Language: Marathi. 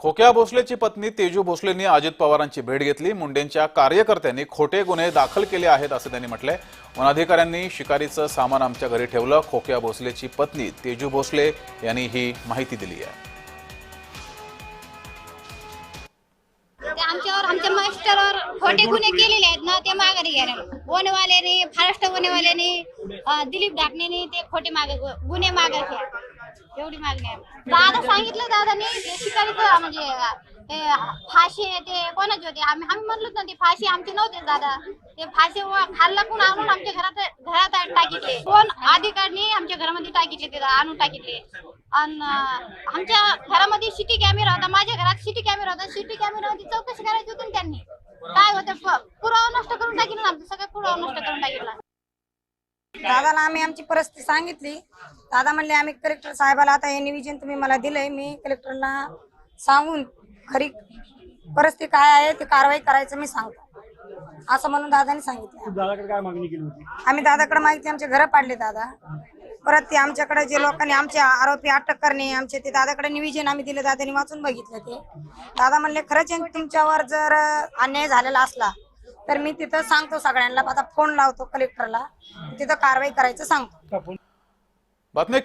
खोक्या भोसलेची पत्नी तेजू भोसलेंनी अजित पवारांची भेट घेतली. मुंडेंच्या कार्यकर्त्यांनी खोटे गुन्हे दाखल केले आहेत असं त्यांनी म्हटलंय. वनाधिकाऱ्यांनी शिकारीचं सामान आमच्या घरी ठेवलं. खोक्या भोसलेची पत्नी तेजू भोसले यांनी ही माहिती दिली आहे. आमच्यावर आमच्या मास्टरवर खोटे गुन्हे केलेले आहेत ना ते माघारी घ्या वनवाल्याने महाराष्ट्र वनवाल्याने दिलीप ढाकणेने ते खोटे मागे गुन्हे मागे घ्या. एवढी मागणी आहे. दादा सांगितलं दादाने ते शिकारीचं म्हणजे फाशी ते कोणाची होती? आम्ही आम्ही म्हणलोच ना ते फाशी आमची नव्हते दादा. ते फाशी खाल्ला कोण आणून आमच्या घरात घरात टाकितले. कोण अधिकाऱ्यांनी आमच्या घरामध्ये टाकितले ते आणून टाकितले. आणि आमच्या घरामध्ये सिटी कॅमेरा होता माझ्या घरात सिटी कॅमेरा होता. सिटी कॅमेरामध्ये चौकशी करायची होती ना त्यांनी. काय होतं पुरावा नष्ट करून टाकिलं ना आमचं सगळं पुरावा नष्ट करून टाकिला दादाला आम्ही आमची परिस्थिती सांगितली. दादा म्हणले आम्ही कलेक्टर साहेबाला आता हे निवेदन तुम्ही मला दिलंय. मी कलेक्टरला सांगून खरी परिस्थिती काय आहे ती कारवाई करायचं मी सांगतो. असं म्हणून दादाने सांगितलं. दादाकडे काय मागणी केली होती? आम्ही दादाकडे मागितली आमचे घर पाडले दादा. परत ते आमच्याकडे जे लोकांनी आमचे आरोपी अटक करणे आमचे ते दादाकडे निवेदन आम्ही दिले दादाने वाचून बघितलं ते. दादा म्हणले खरंच तुमच्यावर जर अन्याय झालेला असला तर मी तिथं सांगतो सगळ्यांना आता फोन लावतो कलेक्टरला तिथं कारवाई करायचं सांगतो. बातमी